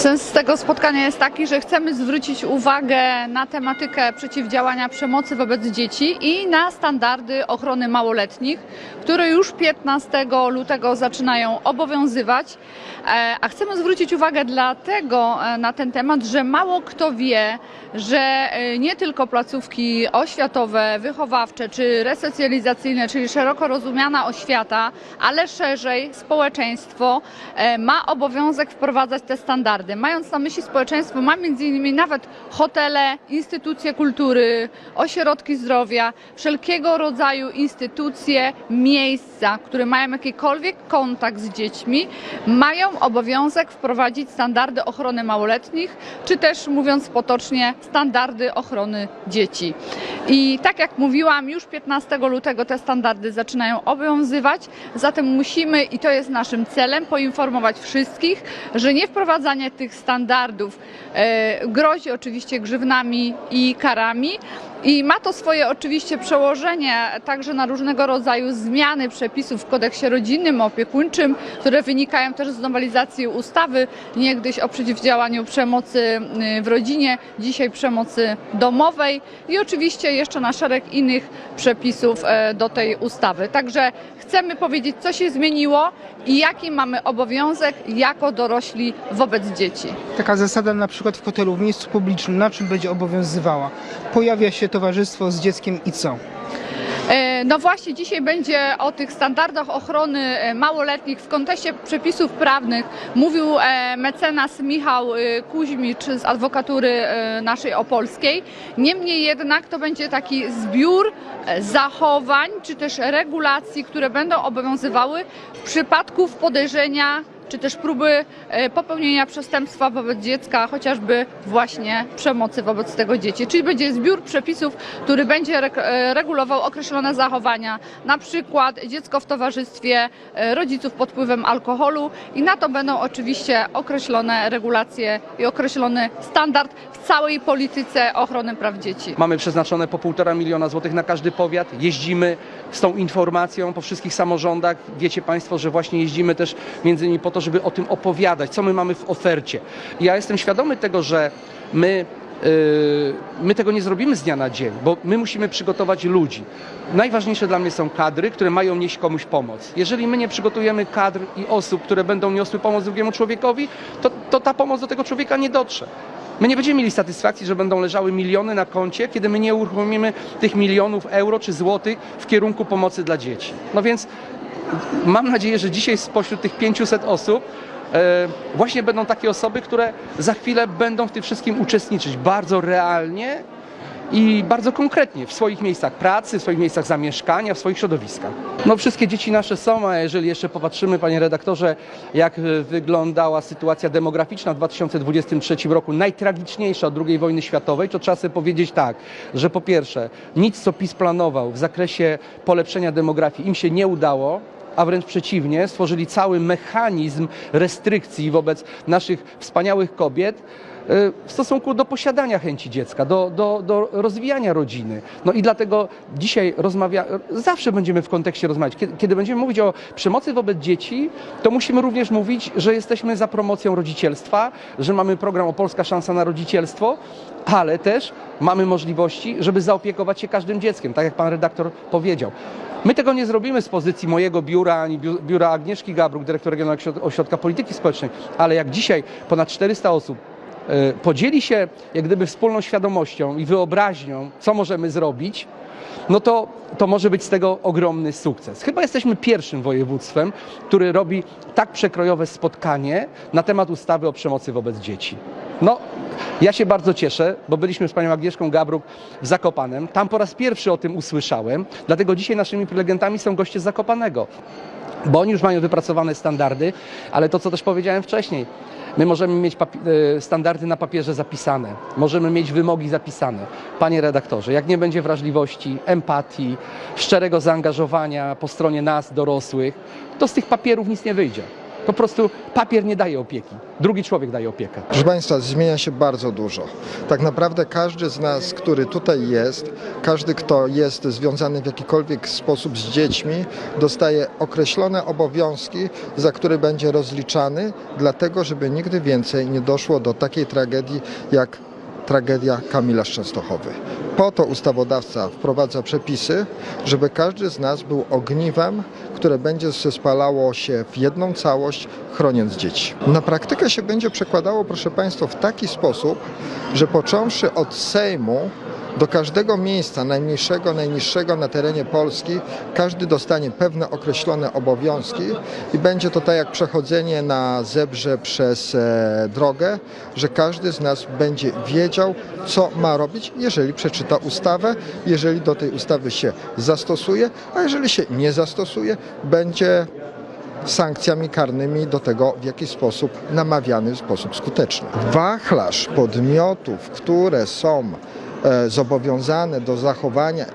Sens tego spotkania jest taki, że chcemy zwrócić uwagę na tematykę przeciwdziałania przemocy wobec dzieci i na standardy ochrony małoletnich, które już 15 lutego zaczynają obowiązywać. E, A chcemy zwrócić uwagę dlatego e, na ten temat, że mało kto wie, że e, nie tylko placówki oświatowe, wychowawcze czy resocjalizacyjne, czyli szeroko rozumiana oświata, ale szerzej społeczeństwo ma obowiązek wprowadzać te standardy. Mając na myśli społeczeństwo, ma między innymi nawet hotele, instytucje kultury, ośrodki zdrowia, wszelkiego rodzaju instytucje, miejsca, które mają jakikolwiek kontakt z dziećmi, mają obowiązek wprowadzić standardy ochrony małoletnich, czy też mówiąc potocznie, standardy ochrony dzieci. I tak jak mówiłam, już 15 lutego te standardy zaczynają obowiązywać, zatem musimy, i to jest naszym celem, poinformować wszystkich, że niewprowadzanie tych standardów e, grozi oczywiście grzywnami i karami. I ma to swoje oczywiście przełożenie także na różnego rodzaju zmiany przepisów w kodeksie rodzinnym, opiekuńczym, które wynikają też z nowelizacji ustawy niegdyś o przeciwdziałaniu przemocy y, w rodzinie, dzisiaj przemocy domowej i oczywiście jeszcze na szereg innych przepisów e, do tej ustawy. Także chcemy powiedzieć, co się zmieniło i jaki mamy obowiązek jako dorośli wobec dzieci. Taka zasada na przykład w hotelu, w miejscu publicznym, na czym będzie obowiązywała? Pojawia się towarzystwo z dzieckiem i co? E, No właśnie, dzisiaj będzie o tych standardach ochrony e, małoletnich w kontekście przepisów prawnych mówił e, mecenas Michał Kuźmicz z adwokatury naszej opolskiej. Niemniej jednak to będzie taki zbiór zachowań czy też regulacji, które będą obowiązywały w przypadku podejrzenia czy też próby e, popełnienia przestępstwa wobec dziecka, chociażby właśnie przemocy wobec tego dzieci. Czyli będzie zbiór przepisów, który będzie e, regulował określone zachowania, na przykład dziecko w towarzystwie e, rodziców pod wpływem alkoholu i na to będą oczywiście określone regulacje i określony standard w całej polityce ochrony praw dzieci. Mamy przeznaczone po półtora miliona złotych na każdy powiat. Jeździmy z tą informacją po wszystkich samorządach. Wiecie Państwo, że właśnie jeździmy też między innymi po to, żeby o tym opowiadać, co my mamy w ofercie. Ja jestem świadomy tego, że my yy, my tego nie zrobimy z dnia na dzień, bo my musimy przygotować ludzi. Najważniejsze dla mnie są kadry, które mają nieść komuś pomoc. Jeżeli my nie przygotujemy kadr i osób, które będą niosły pomoc drugiemu człowiekowi, to, to ta pomoc do tego człowieka nie dotrze. My nie będziemy mieli satysfakcji, że będą leżały miliony na koncie, kiedy my nie uruchomimy tych milionów euro czy złotych w kierunku pomocy dla dzieci. No więc mam nadzieję, że dzisiaj spośród tych 500 osób e, właśnie będą takie osoby, które za chwilę będą w tym wszystkim uczestniczyć bardzo realnie i bardzo konkretnie w swoich miejscach pracy, w swoich miejscach zamieszkania, w swoich środowiskach. No wszystkie dzieci nasze są, a jeżeli jeszcze popatrzymy, panie redaktorze, jak e, wyglądała sytuacja demograficzna w 2023 roku, najtragiczniejsza od II wojny światowej, to trzeba sobie powiedzieć tak, że po pierwsze, nic co PiS planował w zakresie polepszenia demografii im się nie udało, a wręcz przeciwnie, stworzyli cały mechanizm restrykcji wobec naszych wspaniałych kobiet y, w stosunku do posiadania chęci dziecka, do, do, do rozwijania rodziny. No i dlatego dzisiaj rozmawia, zawsze będziemy w kontekście rozmawiać. Kiedy, kiedy będziemy mówić o przemocy wobec dzieci, to musimy również mówić, że jesteśmy za promocją rodzicielstwa, że mamy program o Polska Szansa na Rodzicielstwo, ale też mamy możliwości, żeby zaopiekować się każdym dzieckiem, tak jak pan redaktor powiedział. My tego nie zrobimy z pozycji mojego biura, ani biu- biura Agnieszki Gabruk, dyrektor Regionalnego Ośrod- Ośrodka Polityki Społecznej, ale jak dzisiaj ponad 400 osób e, podzieli się jak gdyby wspólną świadomością i wyobraźnią, co możemy zrobić, no to, to może być z tego ogromny sukces. Chyba jesteśmy pierwszym województwem, który robi tak przekrojowe spotkanie na temat ustawy o przemocy wobec dzieci. No, ja się bardzo cieszę, bo byliśmy z panią Agnieszką Gabruk w Zakopanem. Tam po raz pierwszy o tym usłyszałem, dlatego dzisiaj naszymi prelegentami są goście z Zakopanego bo oni już mają wypracowane standardy, ale to, co też powiedziałem wcześniej, my możemy mieć e, standardy na papierze zapisane, możemy mieć wymogi zapisane. Panie redaktorze, jak nie będzie wrażliwości, empatii, szczerego zaangażowania po stronie nas, dorosłych, to z tych papierów nic nie wyjdzie. Po prostu papier nie daje opieki. Drugi człowiek daje opiekę. Proszę Państwa, zmienia się bardzo dużo. Tak naprawdę każdy z nas, który tutaj jest, każdy, kto jest związany w jakikolwiek sposób z dziećmi, dostaje określone obowiązki, za które będzie rozliczany, dlatego żeby nigdy więcej nie doszło do takiej tragedii jak tragedia Kamila z Częstochowy. Po to ustawodawca wprowadza przepisy, żeby każdy z nas był ogniwem, które będzie spalało się w jedną całość, chroniąc dzieci. Na praktykę się będzie przekładało, proszę Państwa, w taki sposób, że począwszy od Sejmu, do każdego miejsca, najmniejszego, najniższego na terenie Polski, każdy dostanie pewne określone obowiązki i będzie to tak jak przechodzenie na zebrze przez e, drogę, że każdy z nas będzie wiedział, co ma robić, jeżeli przeczyta ustawę, jeżeli do tej ustawy się zastosuje, a jeżeli się nie zastosuje, będzie sankcjami karnymi do tego w jakiś sposób namawiany w sposób skuteczny. Wachlarz podmiotów, które są zobowiązane do zachowania e,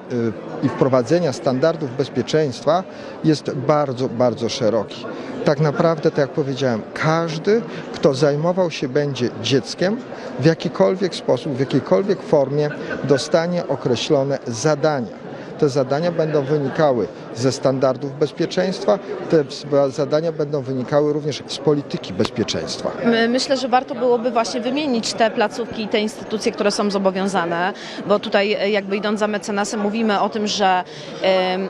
i wprowadzenia standardów bezpieczeństwa jest bardzo, bardzo szeroki. Tak naprawdę, tak jak powiedziałem, każdy, kto zajmował się będzie dzieckiem, w jakikolwiek sposób, w jakiejkolwiek formie dostanie określone zadania. Te zadania będą wynikały ze standardów bezpieczeństwa, te zadania będą wynikały również z polityki bezpieczeństwa. My- Myślę, że warto byłoby właśnie wymienić te placówki i te instytucje, które są zobowiązane, bo tutaj e, jakby idąc za mecenasem mówimy o tym, że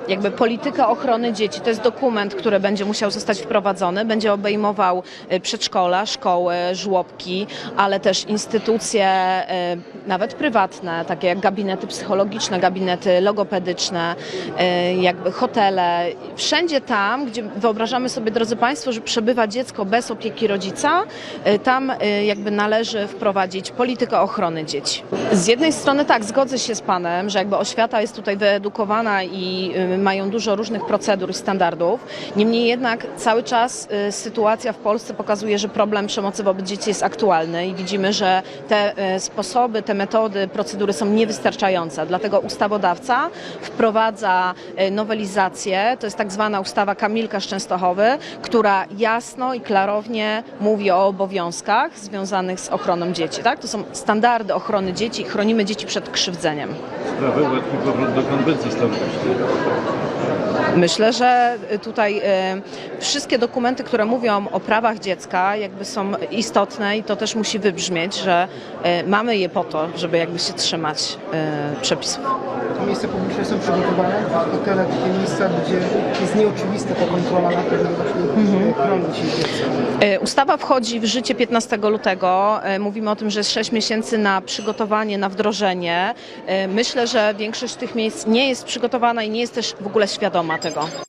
jakby polityka ochrony dzieci to jest dokument, który będzie musiał zostać wprowadzony, będzie obejmował e, przedszkola, szkoły, żłobki, ale też instytucje e, nawet prywatne, takie jak gabinety psychologiczne, gabinety logopedyczne, jakby hotele, wszędzie tam, gdzie wyobrażamy sobie, drodzy Państwo, że przebywa dziecko bez opieki rodzica, y, tam y, jakby należy wprowadzić politykę ochrony dzieci. Z jednej strony tak, zgodzę się z Panem, że jakby oświata jest tutaj wyedukowana i y, mają dużo różnych procedur i standardów. Niemniej jednak cały czas sytuacja w Polsce pokazuje, że problem przemocy wobec dzieci jest aktualny i widzimy, że te sposoby, te metody, procedury są niewystarczające. Dlatego ustawodawca wprowadza y, to jest tak zwana ustawa Kamilka z Częstochowy, która jasno i klarownie mówi o obowiązkach związanych z ochroną dzieci. Tak? To są standardy ochrony dzieci, chronimy dzieci przed krzywdzeniem. sprawę ułatwi powrót do konwencji stambulskiej. Myślę, że tutaj e, wszystkie dokumenty, które mówią o prawach dziecka, jakby są istotne i to też musi wybrzmieć, że e, mamy je po to, żeby jakby się trzymać przepisów. Te miejsca publiczne są przygotowane, hotele, takie miejsca, gdzie jest nieoczywista ta kontrola na to, żeby właśnie chronić dziecko. Ustawa wchodzi w życie 15 lutego. Mówimy o tym, że jest 6 miesięcy na przygotowanie, na wdrożenie. Myślę, że większość tych miejsc nie jest przygotowana i nie jest też w ogóle świadoma 这个